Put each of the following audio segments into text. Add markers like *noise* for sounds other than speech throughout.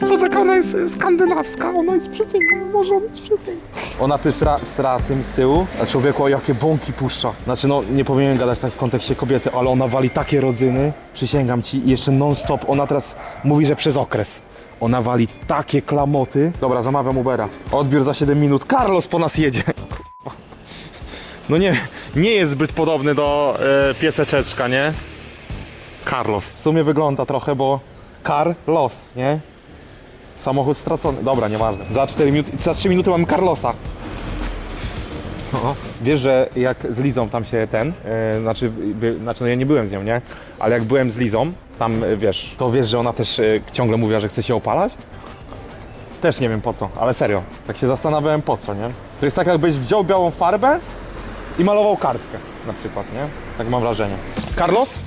Patrz jaka ona jest skandynawska, ona jest przepiękna, może być przepiękna. Ona ty sra, sra tym z tyłu, a człowieku o jakie bąki puszcza. Znaczy no nie powinienem gadać tak w kontekście kobiety, ale ona wali takie rodzyny, przysięgam ci, i jeszcze non stop, ona teraz mówi, że przez okres. Ona wali takie klamoty. Dobra, zamawiam Ubera. Odbiór za 7 minut. Carlos po nas jedzie. No nie, nie jest zbyt podobny do e, pieseczeczka, nie? Carlos. W sumie wygląda trochę, bo Carlos, nie? Samochód stracony. Dobra, nieważne. Za 4 minuty, za 3 minuty mamy Carlosa. O, wiesz, że jak z Lizą tam się ten, e, znaczy, by, znaczy no ja nie byłem z nią, nie? Ale jak byłem z Lizą, tam e, wiesz, to wiesz, że ona też e, ciągle mówiła, że chce się opalać? Też nie wiem po co, ale serio. Tak się zastanawiałem po co, nie? To jest tak jakbyś wziął białą farbę i malował kartkę na przykład, nie? Tak mam wrażenie. Carlos?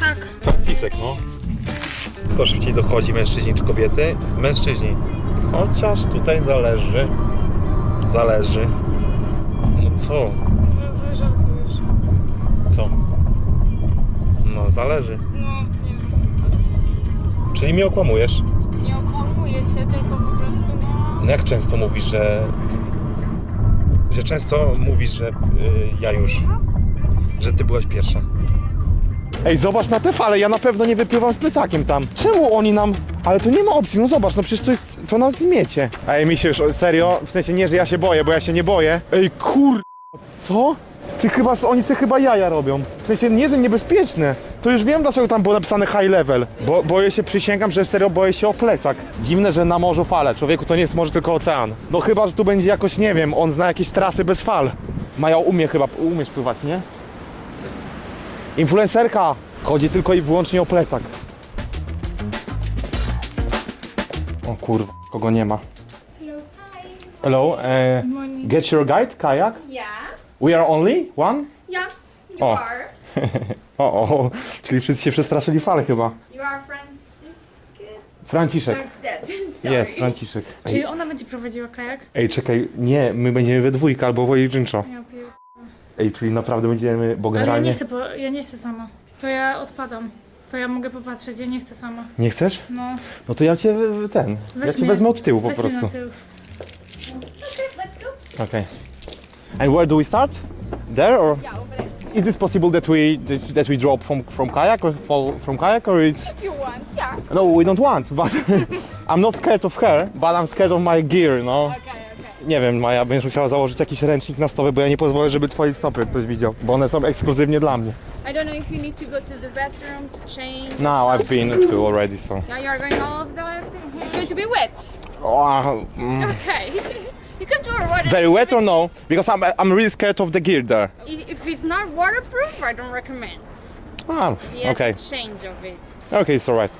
Tak. Francisek, no. Kto szybciej dochodzi, mężczyźni czy kobiety? Mężczyźni. Chociaż tutaj zależy. Zależy. No co? No. Co? No zależy. No, nie wiem. Czyli mnie okłamujesz. Nie okłamuję cię, tylko po prostu no... No jak często mówisz, że... Że często mówisz, że y, ja już... Że ty byłaś pierwsza. Ej, zobacz na te fale, ja na pewno nie wypływam z plecakiem tam. Czemu oni nam... Ale to nie ma opcji, no zobacz, no przecież to jest... To nas zmiecie. Ej, mi się już, serio? W sensie nie, że ja się boję, bo ja się nie boję. Ej, kur... Co? Ty chyba, oni sobie chyba jaja robią. W sensie nie, że niebezpieczne. To już wiem, dlaczego tam było napisane high level. Bo boję się, przysięgam, że serio boję się o plecak. Dziwne, że na morzu fale. Człowieku, to nie jest morze, tylko ocean. No chyba, że tu będzie jakoś, nie wiem, on zna jakieś trasy bez fal. Maja umie chyba, umiesz pływać, nie? Influencerka! Chodzi tylko i wyłącznie o plecak. O kurwa, kogo nie ma. Hello, uh, Morning. get your guide, kajak? Yeah. We are only one? Yeah. You Oh. are. *laughs* O, o, czyli wszyscy się przestraszyli fale chyba. You are Franciscan. Franciszek. Dead. *laughs* Sorry. Jest, Franciszek. Czyli ona będzie prowadziła kajak? ej, czekaj, nie, my będziemy we dwójkę albo pojedynczo. Ja. Ej, czyli naprawdę będziemy, bo Ale ja generalnie... nie chcę, po... ja nie chcę sama. To ja odpadam. To ja mogę popatrzeć, ja nie chcę sama. Nie chcesz? No, No to ja cię, y, ten, ja Weź cię mnie- wezmę od tyłu po weź mnie prostu. na tył. Okay. And where do we start? There or? Yeah, over there. Is it possible that we that we drop from from kayak or fall from kayak or it's If you want. Yeah. no we don't want but *laughs* I'm not scared of her but I'm scared of my gear no Okay, okay. Nie wiem Maja będziesz musiała założyć jakiś ręcznik na stopy bo ja nie pozwolę żeby twoje stopy ktoś widział bo one są ekskluzywnie dla mnie I don't know if you need to go to the bathroom to change. no I've been to already so Now you are going all of the. It's going to be wet. oh, mm, Okay. *laughs* you can tour water. very wet or no because I'm I'm really scared of the gear there If it's not waterproof, I don't recommend. ah, Yes, okay change of it. Okay, it's alright.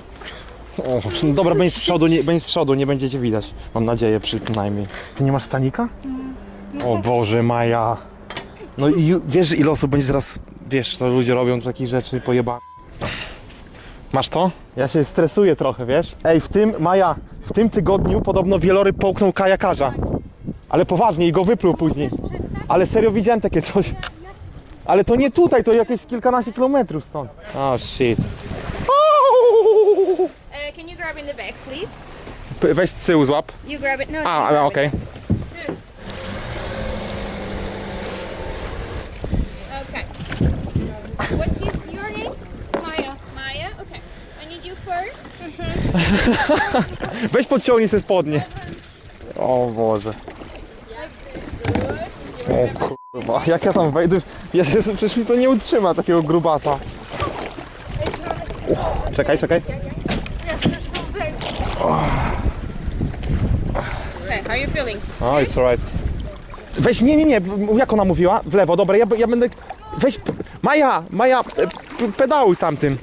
O, no dobra, będzie z przodu, nie, będzie z przodu, nie będziecie widać. Mam nadzieję przynajmniej. Ty nie masz stanika? O Boże, Maja. No i ju- wiesz ile osób będzie teraz, wiesz, to ludzie robią takich rzeczy pojeba. Masz to? Ja się stresuję trochę, wiesz? Ej, w tym, Maja, w tym tygodniu podobno wieloryb połknął kajakarza. Ale poważnie i go wypluł później. Ale serio widziałem takie coś. Ale to nie tutaj, to jakieś kilkanaście kilometrów stąd. Oh shit. Can you grab in the back, please? P- Weź z tyłu złap. You grab it. No. A, you ale grab okej. it. Okay. What's his, your name? Maja. Maya. Okay. I need you first. Weź podciągnij sobie spodnie. O Boże. O kurwa, jak ja tam wejdę, ja się, przecież mi to nie utrzyma takiego grubasa. Uff, czekaj, czekaj. Okay. How are you feeling? O, it's alright. Weź, nie, nie, nie, jak ona mówiła? W lewo, dobra, ja, ja będę... Weź, p- Maja, Maja, p- pedałuj tamtym.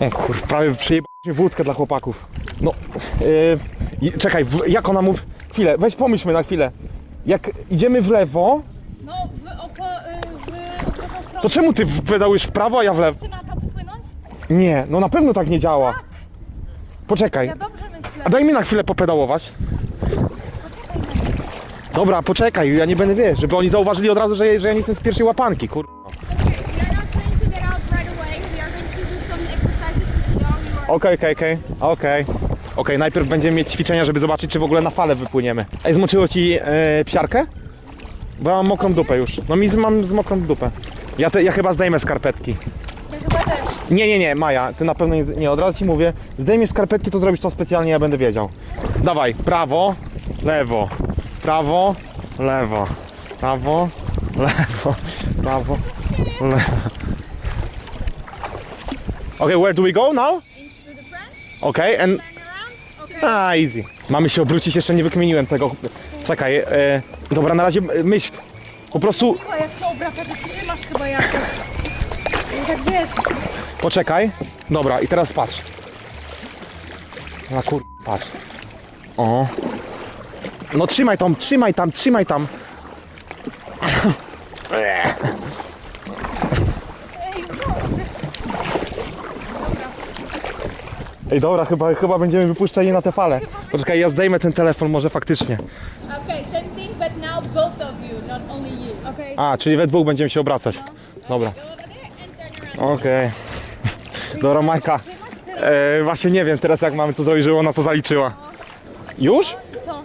O kur, prawie przyjebaliśmy wódkę dla chłopaków. No, i- czekaj, w, jak ona mówi? Chwilę, weź pomyślmy na chwilę. Jak idziemy w lewo, No, w, opo, y, w drugą stronę. to czemu ty w- pedałujesz w prawo, a ja w lewo? Na? Nie, no na pewno tak nie działa. Poczekaj. Ja dobrze myślę. A daj mi na chwilę popedałować. Dobra, poczekaj, ja nie będę wiesz, żeby oni zauważyli od razu, że, że ja nie jestem z pierwszej łapanki, kur... Okej, okej, okej, okej. Okej, najpierw będziemy mieć ćwiczenia, żeby zobaczyć, czy w ogóle na falę wypłyniemy. Ej, zmoczyło ci e, psiarkę? Bo ja mam mokrą dupę już. No mi z, mam z mokrą dupę. Ja, te, ja chyba zdejmę skarpetki. Chyba też. Nie, nie, nie, Maja, ty na pewno nie, nie, od razu ci mówię, zdejmiesz skarpetki, to zrobisz to specjalnie, ja będę wiedział. Dawaj, prawo, lewo, prawo, lewo, prawo, lewo, prawo, lewo. Okay, where do we go now? Into the front, Okay, and... turn around. A, easy. Mamy się obrócić, jeszcze nie wykmieniłem tego. Czekaj, e, dobra, na razie e, myśl. Po prostu, Chyba jak się obraca, to trzymasz chyba jakoś. No tak wiesz. Poczekaj. Dobra, i teraz patrz. Na kur... patrz. O. No trzymaj tam, trzymaj tam, trzymaj tam. Ej, dobra, chyba, chyba będziemy wypuszczali na te fale. Poczekaj, ja zdejmę ten telefon może faktycznie. Okay, same thing, but now both of you, not only you. Okej. A, czyli we dwóch będziemy się obracać. Dobra. Go over there and turn around. Okej. Dobra, Majka. E, właśnie nie wiem teraz jak mamy to żeby ona to zaliczyła. Już? Co?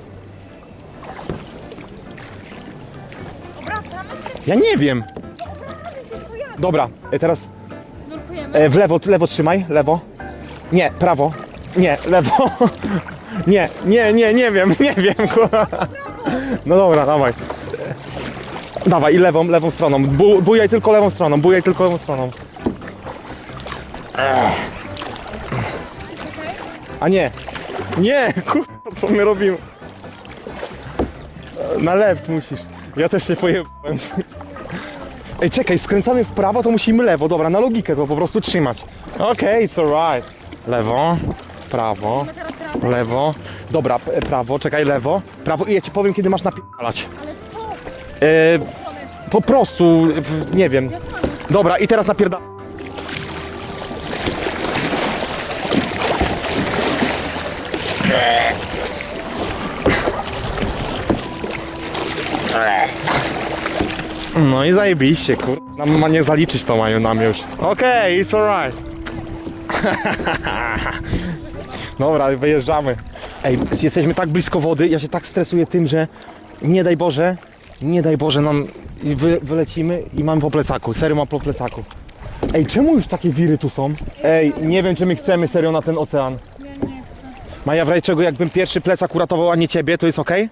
Obracamy się? Ja nie wiem. Obracamy się, to jak? Dobra, e, teraz Nurkujemy? e, w lewo, lewo trzymaj, lewo. Nie, prawo. Nie, lewo. *laughs* Nie, nie, nie, nie wiem, *laughs* nie wiem. kurwa. No dobra, dawaj. E, Dawaj i lewą, lewą stroną. Bu, bujaj tylko lewą stroną, bujaj tylko lewą stroną. A nie. Nie, kurwa, co my robimy? Na left musisz. Ja też się pojebałem. Ej, czekaj, skręcamy w prawo, to musimy lewo. Dobra, na logikę to po prostu trzymać. Okej, it's alright. Lewo, prawo, lewo. Dobra, p- prawo, czekaj, lewo, prawo i ja ci powiem, kiedy masz napierdalać. Ale w co? E, po prostu, w- nie wiem. Dobra, i teraz napierda... No i zajebiście, kur... Nam ma nie zaliczyć to mają nam już. Okej, it's alright. *laughs* Dobra, wyjeżdżamy. Ej, jesteśmy tak blisko wody, ja się tak stresuję tym, że nie daj Boże, nie daj Boże nam wy, wylecimy i mamy po plecaku, serio mam po plecaku. Ej, czemu już takie wiry tu są? Ej, nie wiem czy my chcemy serio na ten ocean. Maja, w razie czego jakbym pierwszy plecak uratował, a nie ciebie, to jest okej?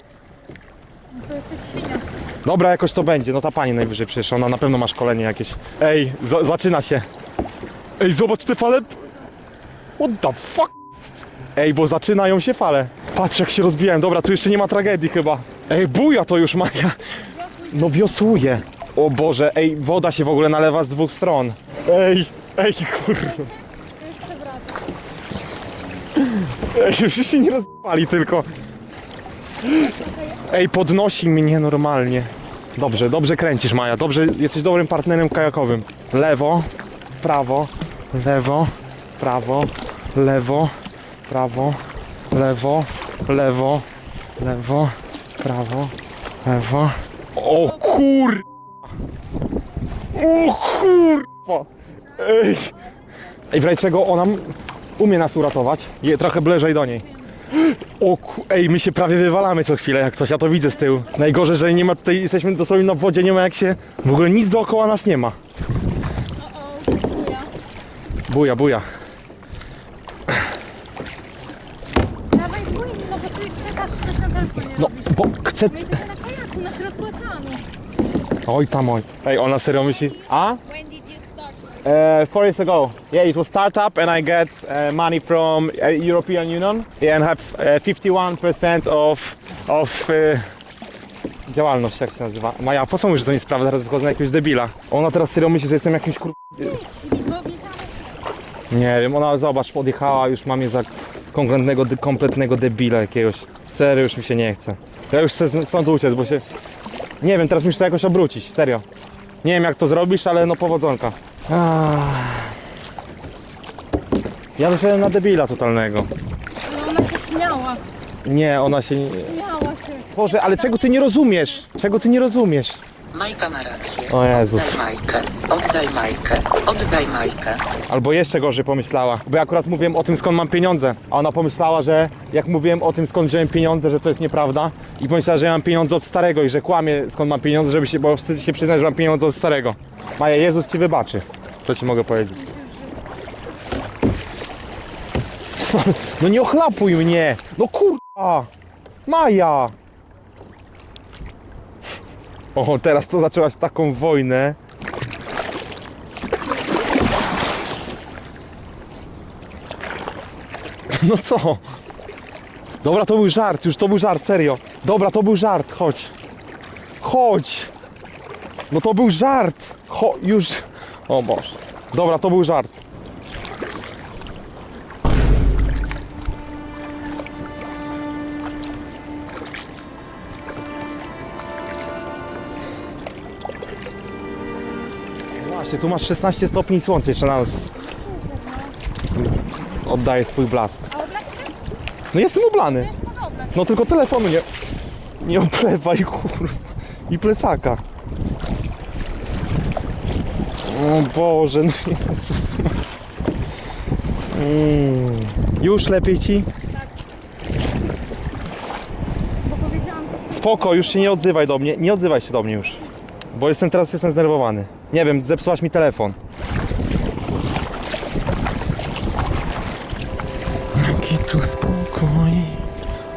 No to jesteś świnia. Dobra, jakoś to będzie, no ta pani najwyżej przecież, ona na pewno ma szkolenie jakieś. Ej, za, zaczyna się. Ej, zobacz te fale. What the fuck? Ej, bo zaczynają się fale. Patrz jak się rozbijałem, dobra, tu jeszcze nie ma tragedii chyba. Ej, buja to już Maja. No wiosłuje. O Boże, ej, woda się w ogóle nalewa z dwóch stron. Ej, ej, kurwa. Ej, *laughs* już się nie rozpali tylko. Ej, podnosi mnie normalnie. Dobrze, dobrze kręcisz Maja, dobrze, jesteś dobrym partnerem kajakowym. Lewo, prawo, lewo, prawo, lewo, prawo, lewo, lewo, lewo, prawo, lewo. O kur... O kurwa! Ej! Ej, w czego ona umie nas uratować. Je, trochę bliżej do niej. *gasps* O. Ej, my się prawie wywalamy co chwilę jak coś, ja to widzę z tyłu. Najgorzej, że nie ma tutaj, jesteśmy dosłownie na wodzie, nie ma jak się... W ogóle nic dookoła nas nie ma. O, buja. Buja. Dawaj no bo ty czekasz coś na telefonie No, bo chcę... My jesteśmy na kajaku, na środku oceanu. Oj tam, oj. Ej, ona serio myśli... A? Start? Uh, four years ago. Yeah, it was startup and I get uh, money from uh, European Union yeah, and have uh, 51% of, of uh, działalność, jak się nazywa. Maja, po co mówisz do niej sprawę? Teraz wychodzę na jakiegoś debila. Ona teraz serio myśli, że jestem jakimś kur... Nie wiem, ona zobacz, podjechała, już mam je za konkretnego, kompletnego debila jakiegoś. Serio, już mi się nie chce. Ja już chcę stąd uciec, bo się... Nie wiem, teraz musisz to jakoś obrócić, serio. Nie wiem jak to zrobisz, ale no powodzonka. Ja wyszedłem na debila totalnego. Ale ona się śmiała. Nie, ona się nie... Śmiała się. Boże, ale czego ty nie rozumiesz? Czego ty nie rozumiesz? Majka ma rację. O Jezus. Oddaj Majkę. Oddaj Majkę. Oddaj Majkę. Albo jeszcze gorzej pomyślała, bo ja akurat mówiłem o tym skąd mam pieniądze, a ona pomyślała, że jak mówiłem o tym skąd wziąłem pieniądze, że to jest nieprawda i pomyślała, że ja mam pieniądze od starego i że kłamie skąd mam pieniądze, żeby się, bo wstyd się przyznać, że mam pieniądze od starego. Maja, Jezus ci wybaczy. To ci mogę powiedzieć. *laughs* No nie ochlapuj mnie! No kurwa! Maja! O, teraz to zaczęłaś taką wojnę. *laughs* No co? Dobra, to był żart, już to był żart, serio. Dobra, to był żart, chodź. Chodź. No to był żart. Cho, już. O Boże. Dobra, to był żart. Tu masz 16 stopni i słońce jeszcze na nas oddaje swój blask. A oblać? No jestem ublany. Jest pod oblać. No tylko telefonu nie... Nie oplewaj, kurwa. I plecaka. O Boże, no Jezus. Mm. Już lepiej ci? Bo powiedziałam coś. Spoko, już się nie odzywaj do mnie. Nie odzywaj się do mnie już. Bo jestem teraz jestem zdenerwowany. Nie wiem, zepsułaś mi telefon. Jaki tu spokój.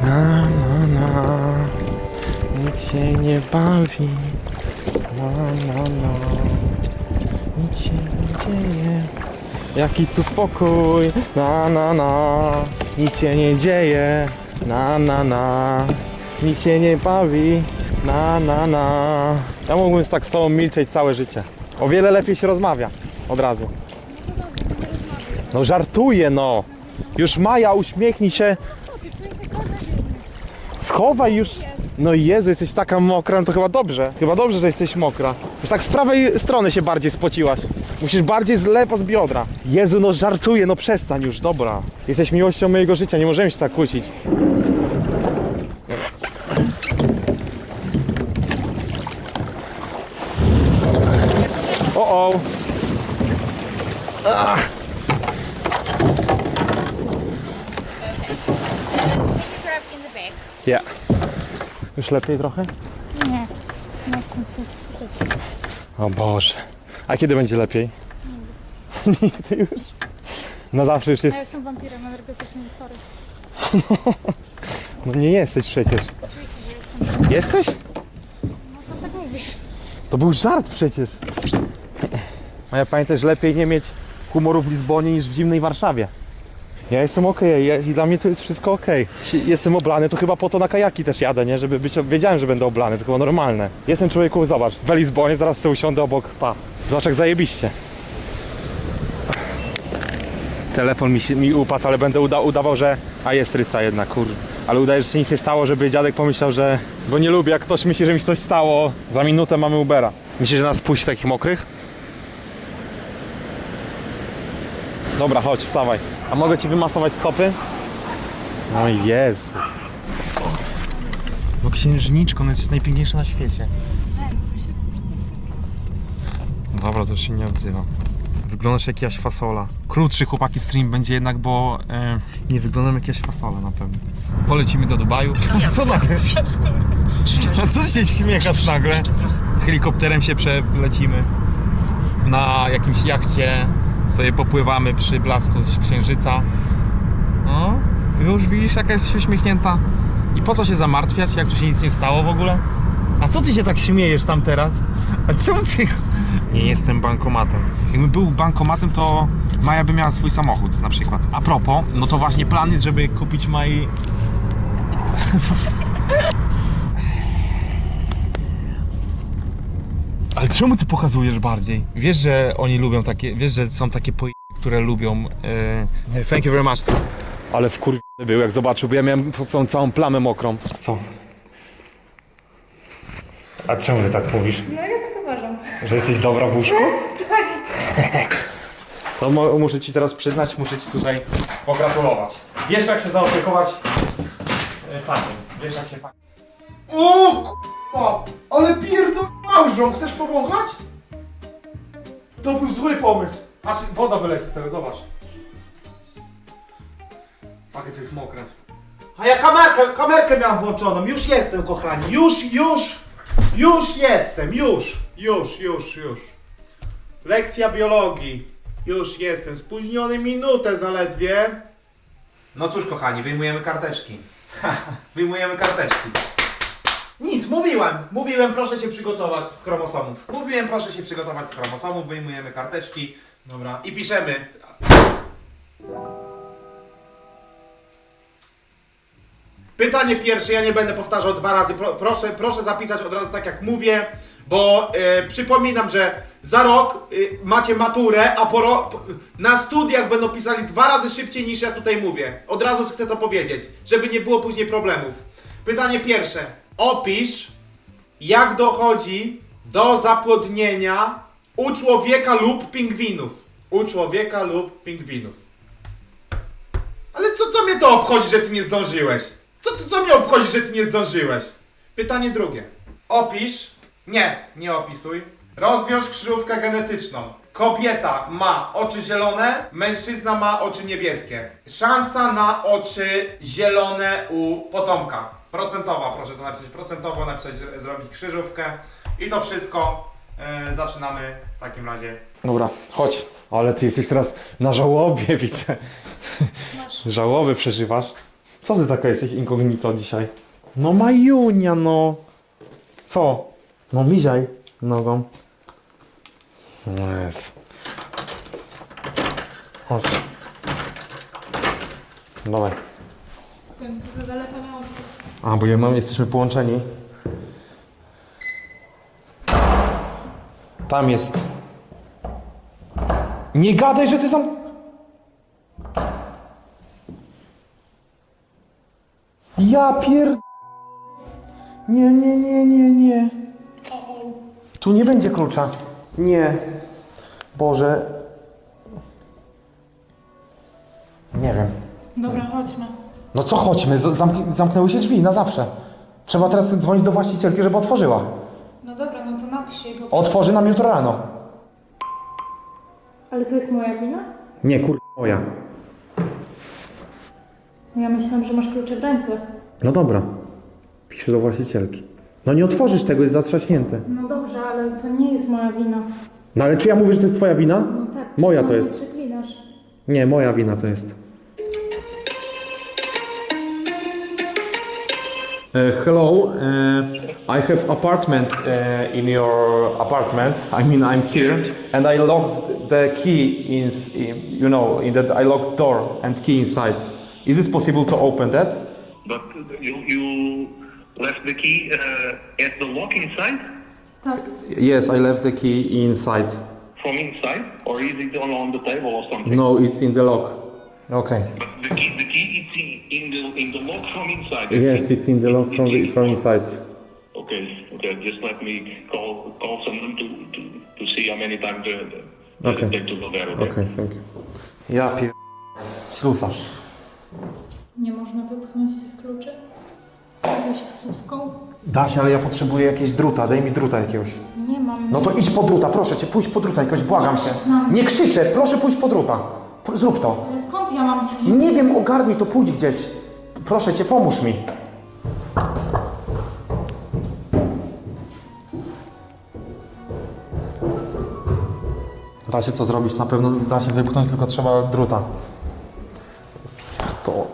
Na, na, na. Nikt się nie bawi. Na, na, na. Nic się nie dzieje. Jaki tu spokój. Na, na, na. Nic się nie dzieje. Na, na, na. Nikt się nie bawi. Na, na, na. Ja mógłbym tak z tobą milczeć całe życie. O wiele lepiej się rozmawia. Od razu. No żartuję, no. Już Maja, uśmiechnij się. Schowaj już. No Jezu, jesteś taka mokra, no to chyba dobrze. Chyba dobrze, że jesteś mokra. Już tak z prawej strony się bardziej spociłaś. Musisz bardziej z lewo z biodra. Jezu, no żartuję, no przestań już, dobra. Jesteś miłością mojego życia, nie możemy się tak kłócić. O, o. Grab in the back. Ja. Już lepiej trochę? Nie. Nie chcę się słyszeć. O Boże. A kiedy będzie lepiej? Nigdy *laughs* już. Na zawsze już Ja jest. jestem wampirem energetycznym, sorry. *laughs* No nie jesteś przecież. Oczywiście, że jestem. Jesteś? No co tak mówisz? To był żart przecież. *laughs* A ja pamiętam, że lepiej nie mieć humoru w Lizbonie niż w zimnej Warszawie. Ja jestem okej ja, i dla mnie to jest wszystko okej. Jestem oblany, to chyba po to na kajaki też jadę, nie? Żeby być, wiedziałem, że będę oblany, to chyba normalne. Jestem człowieku, zobacz, w Lizbonie, zaraz sobie usiądę obok, pa. Zobacz jak zajebiście. Telefon mi, się, mi upadł, ale będę uda, udawał, że... A jest rysa jedna, kur... Ale udaje, że się nic nie stało, żeby dziadek pomyślał, że... Bo nie lubię, jak ktoś myśli, że mi coś stało. Za minutę mamy Ubera. Myślisz, że nas puści takich mokrych? Dobra, chodź, wstawaj. A mogę ci wymasować stopy? No Jezus. Bo księżniczko, ona jest najpiękniejsza na świecie. Dobra, to już się nie odzywam. Wyglądasz jak jakaś fasola. Krótszy chłopaki stream będzie jednak, bo e, nie wyglądam jak jakaś fasola na pewno. Polecimy do Dubaju. Co nagle? A co się śmiechasz nagle? Helikopterem się przelecimy. Na jakimś jachcie sobie popływamy przy blasku księżyca. No, już widzisz jaka jest uśmiechnięta. I po co się zamartwiać, jak tu się nic nie stało w ogóle? A co ty się tak śmiejesz tam teraz? A czemu ty... Nie jestem bankomatem. Jakbym był bankomatem, to Maja by miała swój samochód na przykład. A propos, no to właśnie plan jest, żeby kupić Mai... *laughs* Ale czemu ty pokazujesz bardziej? Wiesz, że oni lubią takie, wiesz, że są takie po które lubią... E... Thank you very much. Ale wkur... był, jak zobaczył, bo ja miałem tą całą plamę mokrą. Co? A czemu ty tak mówisz? No ja tak uważam. Że jesteś dobra w łóżku? To mo- muszę ci teraz przyznać, muszę ci tutaj pogratulować. Wiesz jak się zaopiekować e, fakiem. Wiesz jak się fa... Uuu! k***a! Ale pierdol małżą, chcesz powąchać? To był zły pomysł. Aż woda wyleci z tego, zobacz. Jakie to jest mokre. A ja kamerkę, kamerkę miałem włączoną. Już jestem, kochani. Już, już, już jestem. Już, już, już, już. Lekcja biologii. Już jestem. Spóźniony minutę zaledwie. No cóż, kochani, wyjmujemy karteczki. *laughs* wyjmujemy karteczki. Nic, mówiłem. Mówiłem, proszę się przygotować z chromosomów. Mówiłem, proszę się przygotować z chromosomów. Wyjmujemy karteczki. Dobra. I piszemy. Pytanie pierwsze, ja nie będę powtarzał dwa razy. Pro, proszę, proszę zapisać od razu tak jak mówię, bo e, przypominam, że za rok e, macie maturę, a po ro, po- na studiach będą pisali dwa razy szybciej niż ja tutaj mówię. Od razu chcę to powiedzieć, żeby nie było później problemów. Pytanie pierwsze. Opisz, jak dochodzi do zapłodnienia u człowieka lub pingwinów. U człowieka lub pingwinów. Ale co, co mnie to obchodzi, że ty nie zdążyłeś? Co, to, co mnie obchodzi, że ty nie zdążyłeś? Pytanie drugie. Opisz. Nie, nie opisuj. Rozwiąż krzyżówkę genetyczną. Kobieta ma oczy zielone, mężczyzna ma oczy niebieskie. Szansa na oczy zielone u potomka. Procentowa, proszę to napisać procentowo, napisać, zrobić krzyżówkę. I to wszystko e, zaczynamy w takim razie. Dobra, chodź. Ale ty jesteś teraz na żałobie, *laughs* widzę. Żałobę przeżywasz. Co ty taka jesteś incognito dzisiaj? No Majunia, no. Co? No miziaj nogą. No jest. Chodź. Dawaj. Ten, to daleko miało. A, bo ja mam, jesteśmy połączeni. Tam jest. Nie gadaj, że ty sam... Ja pier... Nie, nie, nie, nie, nie. Tu nie będzie klucza. Nie. Boże. Nie wiem. Dobra, chodźmy. No co chodźmy, Z- zamk- zamknęły się drzwi na zawsze. Trzeba teraz dzwonić do właścicielki, żeby otworzyła. No dobra, no to napisz jej, bo... Otworzy nam jutro rano. Ale to jest moja wina? Nie, kur... moja. Ja myślałam, że masz klucze w ręce. No dobra. Piszę do właścicielki. No nie otworzysz tego, jest zatrzaśnięte. No dobrze, ale to nie jest moja wina. No ale czy ja mówię, że to jest twoja wina? No tak. Moja to jest. Przeklinasz. Nie, moja wina to jest. Hello, uh, I have apartment uh, in your apartment. I mean, I'm here, and I locked the key in, you know, in that I locked door and key inside. Is it possible to open that? But you, you left the key uh, at the lock inside? Tak. Yes, I left the key inside. From inside? Or is it on, on the table or something? No, it's in the lock. Okay. But the key, the key is in, in, the, in the lock from inside? Yes, it's in the lock from the, from inside. Okay, okay, just let me call, call someone to, to, to see how many times the, the, Okay. will there, okay? Okay, thank you. Ja pier... Ślusarz. Nie można wypchnąć tych kluczy? Jakąś wsówką? Da się, ale ja potrzebuję jakiegoś druta, daj mi druta jakiegoś. Nie mam. No to idź po druta, proszę cię, pójdź po druta jakoś, błagam cię. Nie krzyczę, proszę pójść po druta. Zrób to. Ale skąd ja mam ci wziąć? Nie wiem, ogarnij to, pójdź gdzieś. Proszę cię, pomóż mi. Da się co zrobić, na pewno da się wypchnąć, tylko trzeba druta. To...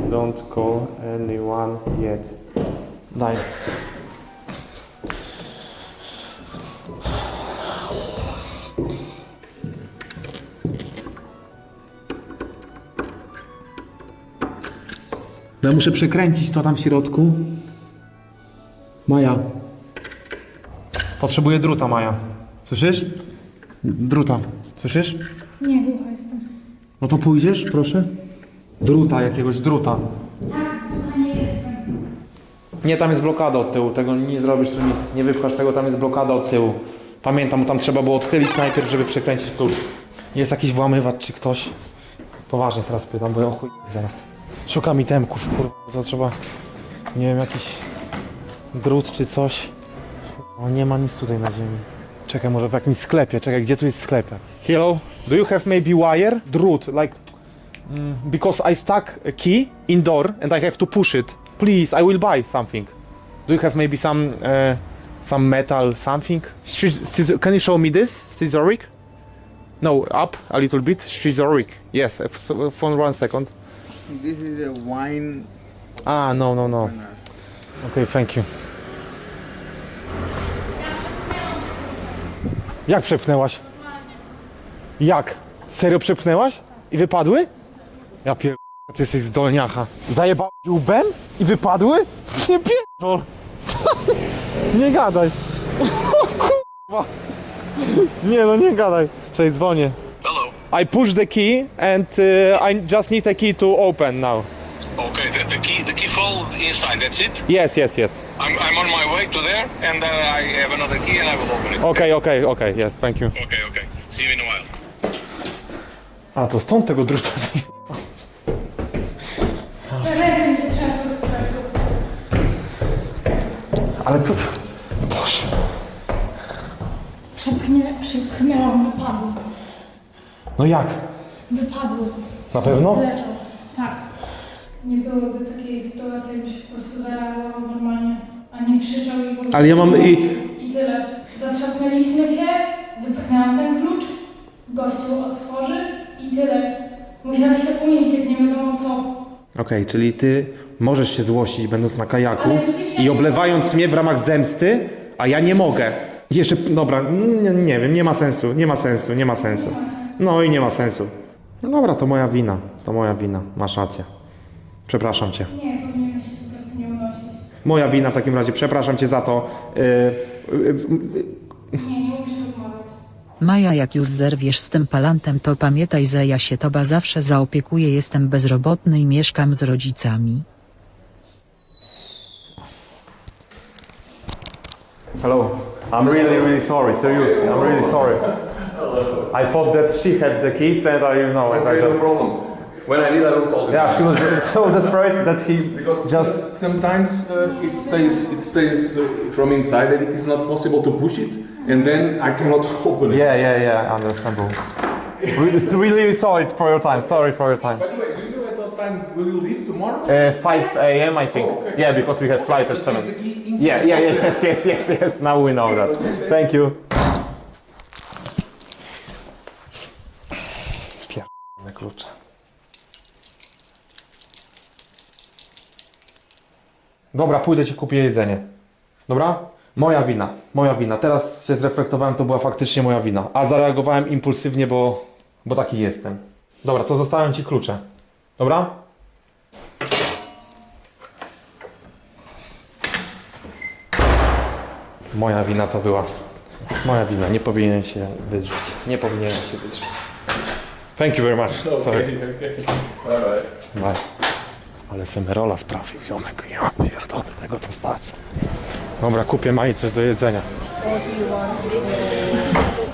Don't call anyone yet. Daj. Ja muszę przekręcić to tam w środku. Maja. Potrzebuję druta, Maja. Słyszysz? Druta. Słyszysz? Nie, głucha jestem. No to pójdziesz, proszę? Druta, jakiegoś druta. Głucha nie jestem. Nie, tam jest blokada od tyłu, tego nie zrobisz tu nic. Nie wypchasz tego, tam jest blokada od tyłu. Pamiętam, tam trzeba było odchylić najpierw, żeby przekręcić klucz. Jest jakiś włamywacz czy ktoś? Poważnie teraz pytam, bo ja chuj zaraz. Szukam itemków, kurwa, to trzeba, nie wiem, jakiś drut czy coś. O, nie ma nic tutaj na ziemi. Czekaj, może w jakimś sklepie, czekaj, gdzie tu jest sklep? Hello, do you have maybe wire? Drut, like, mm, because I stuck a key indoor and I have to push it. Please, I will buy something. Do you have maybe some, uh, some metal, something? Can you show me this, scisoric? No, up a little bit, scisoric. Yes, for one second. This is a wine. Ah, no, no, no. Okay, thank you. Jak przepchnęłaś? Jak? Serio przepchnęłaś? I wypadły? Ja pier... Ty jesteś zdolniacha. Zajebał łbem? I wypadły? Nie pierdol. *laughs* Nie gadaj. *laughs* Kurwa. Nie no, nie gadaj. Cześć, dzwonię. I push the key and uh, I just need a key to open now. Okay, the, the key the key fall inside. That's it. Yes, yes, yes. I'm, I'm on my way to there, and uh, I have another key, and I will open it. Okay, okay, okay, yes, thank you. Okay, okay. See you in a while. A, to stąd tego druta. Za ręce mi się trzęsą ze stresu. Ale co za... Boże. Przepchnie, przepchnęłam, wypadły. No jak? Wypadły. Na pewno? Leżą. Tak. Nie byłoby takiej sytuacji, jakbyś po prostu zareagował normalnie, a nie krzyczał i w ogóle... Ale ja mam i... I tyle. Zatrzasnęliśmy się, wypchnęłam ten klucz, gościu otworzy i tyle. Musiałam się unieść, nie wiadomo co. Okej, czyli ty możesz się złościć będąc na kajaku Ale widzisz, ja i nie oblewając mnie w ramach zemsty, a ja nie mogę. Jeszcze, dobra, nie, nie wiem, nie ma sensu, nie ma sensu, nie ma sensu. No i nie ma sensu. No dobra, to moja wina, to moja wina, masz rację. Przepraszam cię. Nie, powinieneś się po prostu nie unosić. Moja wina w takim razie, przepraszam cię za to. Yy, yy, Nie, nie umiesz rozmawiać. Maja jak już zerwiesz z tym palantem to pamiętaj że ja się toba zawsze zaopiekuję jestem bezrobotny i mieszkam z rodzicami. Hello. I'm really, really sorry. Seriously, I'm really sorry. I thought that she had the keys and I, you know, and I Okay, no just. problem. When I need, I will call you. Yeah, she was so *laughs* desperate that he Because just. sometimes uh, it stays, it stays uh, from inside, and it is not possible to push it, and then I cannot *laughs* open it. Yeah, yeah, yeah, understandable. Re- really sorry for your time. Sorry for your time. By the way, do you know at what time will you leave tomorrow? Uh, 5 a.m. I think. Oh, okay. Yeah, because we have flight at Just 7. the key inside. Yeah, yeah, *laughs* yeah, yes, yes, yes, yes. Now we know that. Thank you. Klucze. Dobra, pójdę ci kupię jedzenie. Dobra? Moja wina, moja wina. Teraz się zreflektowałem, to była faktycznie moja wina. A zareagowałem impulsywnie, bo, bo taki jestem. Dobra, to zostawiam ci klucze. Dobra? Moja wina to była. Moja wina, nie powinien się wydrzeć. Nie powinienem się wydrzeć. Thank you very much. Sorry. Bye bye. Bye. Ale Semerola sprawił, ziomek. Ja pierdolę, tego to stać. Dobra, kupię Mai coś do jedzenia.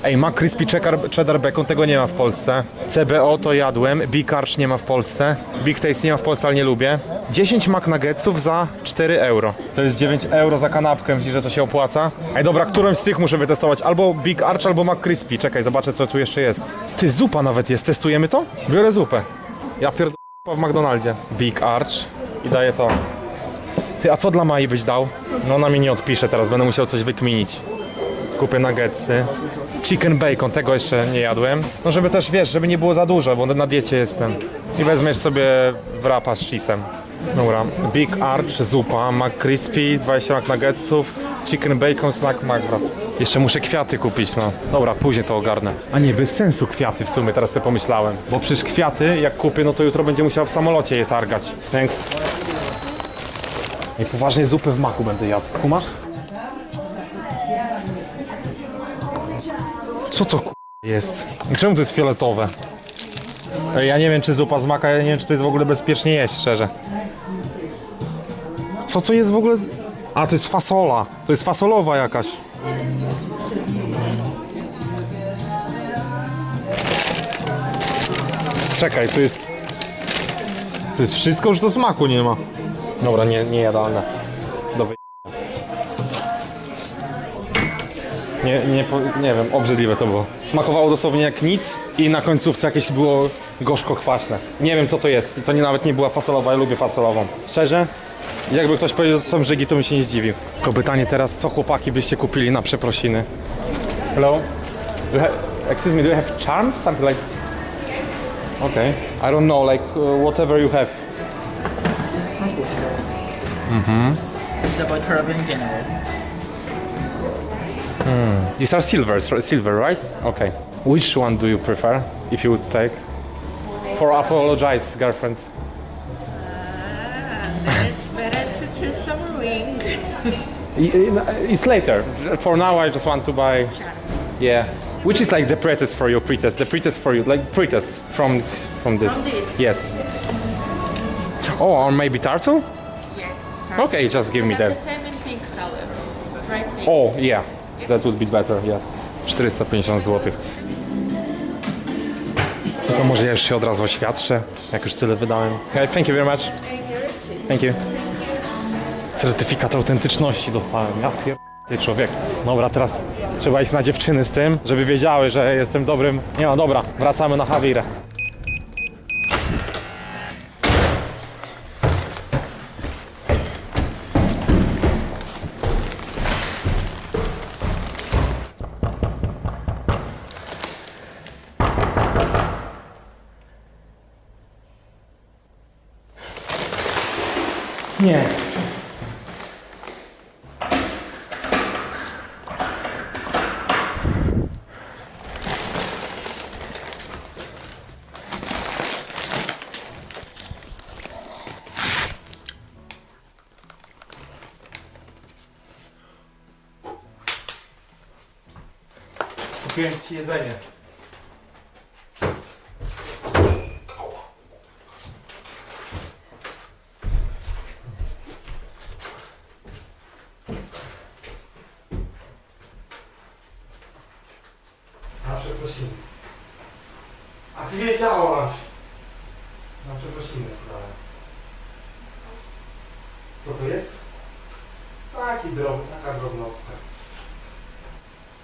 Ej, McCrispy cheddar, cheddar bacon, tego nie ma w Polsce. CBO to jadłem, Big Arch nie ma w Polsce. Big Taste nie ma w Polsce, ale nie lubię. 10 McNuggetsów za 4 euro. To jest 9 euro za kanapkę, myślisz, że to się opłaca? Ej, dobra, którąś z tych muszę wytestować. Albo Big Arch, albo McCrispy. Czekaj, zobaczę, co tu jeszcze jest. Ty, zupa nawet jest. Testujemy to? Biorę zupę. Ja pierdolę w McDonaldzie. Big Arch i daję to. Ty, a co dla Mai byś dał? No ona mi nie odpisze teraz, będę musiał coś wykminić. Kupię nuggetsy. Chicken bacon, tego jeszcze nie jadłem. No żeby też, wiesz, żeby nie było za dużo, bo na diecie jestem. I weźmiesz sobie wrapa z cheese'em. Dobra, Big Arch, zupa, McCrispy, 20 McNuggetsów, chicken bacon, snack McWrap. Jeszcze muszę kwiaty kupić, no. Dobra, później to ogarnę. A nie, bez sensu kwiaty w sumie, teraz sobie pomyślałem. Bo przecież kwiaty, jak kupię, no to jutro będzie musiał w samolocie je targać. Thanks. I poważnie zupę w maku będę jadł. Kumasz? Co to ku... jest? Czemu to jest fioletowe? Ja nie wiem, czy zupa z ja nie wiem, czy to jest w ogóle bezpiecznie jeść, szczerze. Co to jest w ogóle? Z... A, to jest fasola. To jest fasolowa jakaś. Czekaj, to jest... To jest wszystko, już do smaku nie ma. Dobra, nie, nie jadalne. Nie, nie, po- nie wiem, obrzydliwe to było. Smakowało dosłownie jak nic i na końcówce jakieś było gorzko-kwaśne. Nie wiem co to jest. To nie, nawet nie była fasolowa, ja lubię fasolową. Szczerze, jakby ktoś powiedział, że są żygi, to bym się nie zdziwił. Tylko pytanie teraz, co chłopaki byście kupili na przeprosiny? Hello? Do you ha- excuse me, do you have charms? Something like... Okay. I don't know, like uh, whatever you have. This is from Bushra. Mm-hmm. This is about travel in general. Hmm. These are silvers, silver, right? Okay. Which one do you prefer, if you would take? For apologize, girlfriend. Uh, it's better to choose some ring. It's later. For now, I just want to buy. Yeah. Which is like the prettiest for you, prettiest, the prettiest for you, like prettiest from from this. From this? Yes. Oh, or maybe turtle? Yeah. Okay, just give me Have that. the same in pink color. Bright pink. Oh, yeah. That would be better, yes. 450 zł. To może ja już się od razu oświadczę, jak już tyle wydałem. Okay, thank you very much. Thank you. Certyfikat autentyczności dostałem. Ja pier... Ty człowiek. Dobra, teraz trzeba iść na dziewczyny z tym, żeby wiedziały, że jestem dobrym... Nie no, dobra, wracamy na Hawirę. Nie. Kupiłem ci jedzenie. Na przeprosiny. A ty wiedziałaś. Na przeprosiny zdałem. Co to jest? Taki drob, taka drobnostka.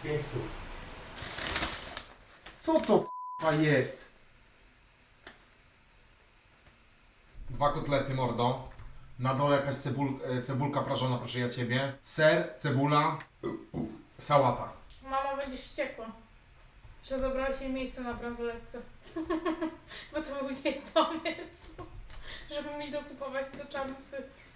Pięć stów. Co to k***a jest? Dwa kotlety mordą. Na dole jakaś cebul, e, cebulka prażona, proszę ja ciebie. Ser, cebula, sałata. Mama będzie wściekła, że zabrałeś jej miejsce na bransoletce. *laughs* Bo to był jej pomysł, żeby mi dokupować do czarnusy